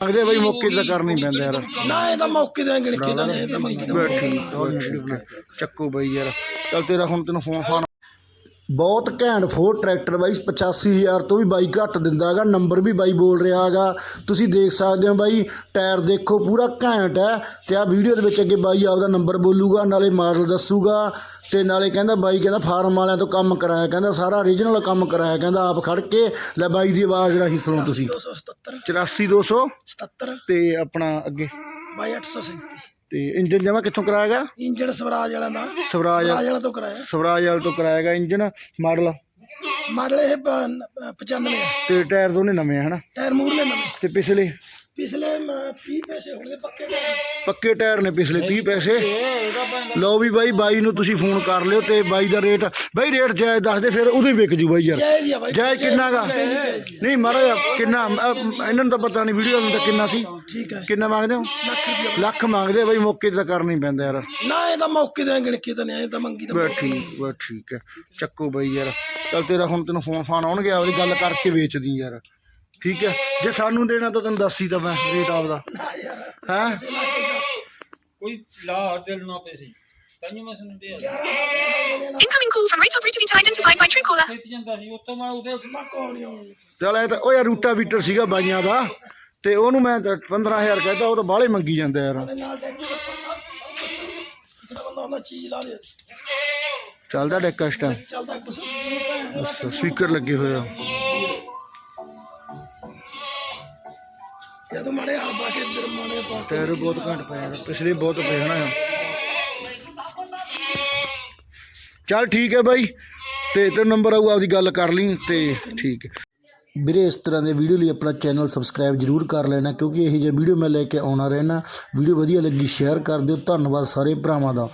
ਮੰਗਦੇ ਬਈ ਮੌਕੇ ਤੇ ਤਾਂ ਕਰਨੀ ਪੈਂਦਾ ਯਾਰ। ਨਾ ਇਹ ਤਾਂ ਮੌਕੇ ਦੇ ਗਿਣਕੇ ਦਾ ਨਹੀਂ ਇਹ ਤਾਂ ਮੰਗੀ ਦਾ ਬੈਠੀ ਚੱਕੋ ਬਈ ਯਾਰ। ਚੱਲ ਤੇਰਾ ਹੁਣ ਤੈਨੂੰ ਫੋਨ ਫਾਨ ਬਹੁਤ ਘੈਂਟ ਫੋਰ ਟਰੈਕਟਰ ਬਾਈ 85000 ਤੋਂ ਵੀ ਬਾਈ ਘੱਟ ਦਿੰਦਾ ਹੈਗਾ ਨੰਬਰ ਵੀ ਬਾਈ ਬੋਲ ਰਿਹਾ ਹੈਗਾ। ਤੁਸੀਂ ਦੇਖ ਸਕਦੇ ਹੋ ਬਾਈ ਟਾਇਰ ਦੇਖੋ ਪੂਰਾ ਘੈਂਟ ਹੈ। ਤੇ ਆ ਵੀਡੀਓ ਦੇ ਵਿੱਚ ਅੱਗੇ ਬਾਈ ਆਪਦਾ ਨੰਬਰ ਬੋਲੂਗਾ ਨਾਲੇ ਮਾਡਲ ਦੱਸੂਗਾ। ਤੇ ਨਾਲੇ ਕਹਿੰਦਾ ਬਾਈ ਕਹਿੰਦਾ ਫਾਰਮ ਵਾਲਿਆਂ ਤੋਂ ਕੰਮ ਕਰਾਇਆ ਕਹਿੰਦਾ ਸਾਰਾ ਓਰੀਜਨਲ ਕੰਮ ਕਰਾਇਆ ਕਹਿੰਦਾ ਆਪ ਖੜ ਕੇ। ਲੈ ਬਾਈ ਦੀ ਆਵਾਜ਼ ਰਾਹੀਂ ਸੁਣੋ ਤੁਸੀਂ। 277 84200 77 ਤੇ ਆਪਣਾ ਅੱਗੇ। 22837 ਤੇ ਇੰਜਨ ਜਮਾ ਕਿੱਥੋਂ ਕਰਾਇਆਗਾ ਇੰਜਣ ਸਵਰਾਜ ਵਾਲਾ ਦਾ। ਸਵਰਾਜ ਸਵਰਾਜ ਵਾਲਾ ਤੋਂ ਕਰਾਇਆ। ਸਵਰਾਜ ਵਾਲ ਤੋਂ ਕਰਾਇਆਗਾ ਇੰਜਨ ਮਾਡਲ। ਮਾਡਲ ਇਹ ਪ- 95 ਹੈ ਤੇ ਟਾਇਰ ਦੋਨੇ ਨਵੇਂ ਆ ਹਨਾ? ਟਾਇਰ ਮੂਰਲੇ ਨਵੇਂ। ਤੇ ਪਿਛਲੇ? ਪਿਛਲੇ ਮ- 30 ਪੈਸੇ ਹੋਣਗੇ ਪੱਕੇ ਟਾਇਰ ਪੱਕੇ ਟਾਇਰ ਨੇ ਪਿਛਲੇ 30 ਪੈਸੇ। ਲਓ ਵੀ ਬਾਈ ਬਾਈ ਨੂੰ ਤੁਸੀਂ ਫੋਨ ਕਰ ਲਿਓ ਤੇ ਬਾਈ ਦਾ ਰੇਟ ਬਾਈ ਰੇਟ ਜਾਇਜ਼ ਦੱਸ ਦੇ ਫਿਰ ਉਦੋਂ ਹੀ ਵਿਕ ਜੂ ਬਾਈ ਯਾਰ। ਜਾਇਜ਼ ਹੀ ਆ ਬਾਈ ਜਾਇਜ਼ ਕਿੰਨਾ ਗਾ? ਹੀ। ਨਹੀਂ ਮਾਰਾ ਕਿੰਨਾ ਅਹ, ਇਹਨਾਂ ਨੂੰ ਤਾਂ ਪਤਾ ਨਹੀਂ ਵੀਡੀਓ ਨੂੰ ਤਾਂ ਕਿੰਨਾ ਸੀ। ਠੀਕ ਹੈ ਕਿੰਨਾ ਮੰਗਦੇ ਹੋ? ਲੱਖ ਰੁਪਏ ਲੱਖ ਮੰਗਦੇ ਆ ਬਾਈ ਮੌਕੇ ਤੇ ਤਾਂ ਕਰਨੀ ਪੈਂਦਾ ਯਾਰ। ਨਾ ਇਹ ਤਾਂ ਮੌਕੇ ਦੇ ਗਿਣਕੇ ਤਾਂ ਨਹੀਂ ਇਹ ਤਾਂ ਮੰਗੀ ਬਸ ਠੀਕ ਬਸ ਠੀਕ ਹੈ ਚੱਕੋ ਬਾਈ ਯਾਰ ਚੱਲ ਤੇਰਾ ਹੁਣ ਤੈਨੂੰ ਫੋਨ ਫਾਨ ਆਉਣਗੇ ਆਪਦੀ ਗੱਲ ਕਰਕੇ ਵੇਚਦੀ ਯਾਰ। ਠੀਕ ਹੈ। ਜੇ ਸਾਨੂੰ ਦੇਣਾ ਤਾਂ ਤੈਨੂੰ ਦੱਸੀ ਤਾਂ ਮੈਂ ਰੇਟ ਆਪਦਾ। ਹੈ? ਕੋਈ ਲਾ ਦਿਲ ਨਾ ਪੈਸੀ ਤੈਨੂੰ ਮੈਂ ਸੁਣ ਦੇ Incoming call from Rachel Breach to be identified by Truecaller. ਖੇਤੀ ਜਾਂਦਾ ਸੀ ਉੱਤੋਂ ਮੈਂ ਉਹਦੇ ਮੱਕੋ ਨਹੀਂ ਆਉਂਦੀ ਚੱਲ ਇਹ ਤਾਂ ਉਹ ਯਾਰ ਰੂਟਾ ਬੀਟਰ ਸੀਗਾ ਬਾਈਆਂ ਦਾ ਤੇ ਉਹਨੂੰ ਮੈਂ ਤਾਂ 15000 ਕਹਿੰਦਾ ਉਹ ਤਾਂ ਬਾਹਲੇ ਮੰਗੀ ਜਾਂਦਾ ਯਾਰ। ਨਾਲ ਟੈਕਟਰ ਬੰਦਾ ਉਹਨਾਂ ਚੀਜ਼ ਲਾ ਦੇ। ਚੱਲਦਾ ਡੈਕ ਇਸ ਟਾਈਮ ਚੱਲਦਾ ਕੁਛ ਸਪੀਕਰ ਲੱਗੇ ਹੋਏ ਆ। ਇਹ ਮਾੜੇ ਹਾਲ ਪਾ ਕੇ ਇੱਧਰ ਮਾੜੇ ਪਾ ਕੇ ਟਾਇਰ ਬਹੁਤ ਘੱਟ ਪਏ ਪਿਛਲੇ ਬਹੁਤ ਪਏ ਹਨਾ ਚੱਲ ਠੀਕ ਹੈ ਬਾਈ। ਤੇ ਤੇ ਨੰਬਰ ਆਊ, ਆਪਦੀ ਗੱਲ ਕਰ ਲਈ ਤੇ ਠੀਕ ਹੈ। ਵੀਰੇ, ਇਸ ਤਰ੍ਹਾਂ ਦੇ ਵੀਡੀਓ ਲਈ ਆਪਣਾ ਚੈਨਲ ਸਬਸਕ੍ਰਾਈਬ ਜਰੂਰ ਕਰ ਲੈਣਾ, ਕਿਉਂਕਿ ਇਹ ਜਿਹੇ ਵੀਡੀਓ ਮੈਂ ਲੈ ਕੇ ਆਉਣਾ ਰਹਿਣਾ। ਵੀਡੀਓ ਵਧੀਆ ਲੱਗੀ, ਸ਼ੇਅਰ ਕਰ ਦਿਓ। ਧੰਨਵਾਦ ਸਾਰੇ ਭਰਾਵਾਂ ਦਾ।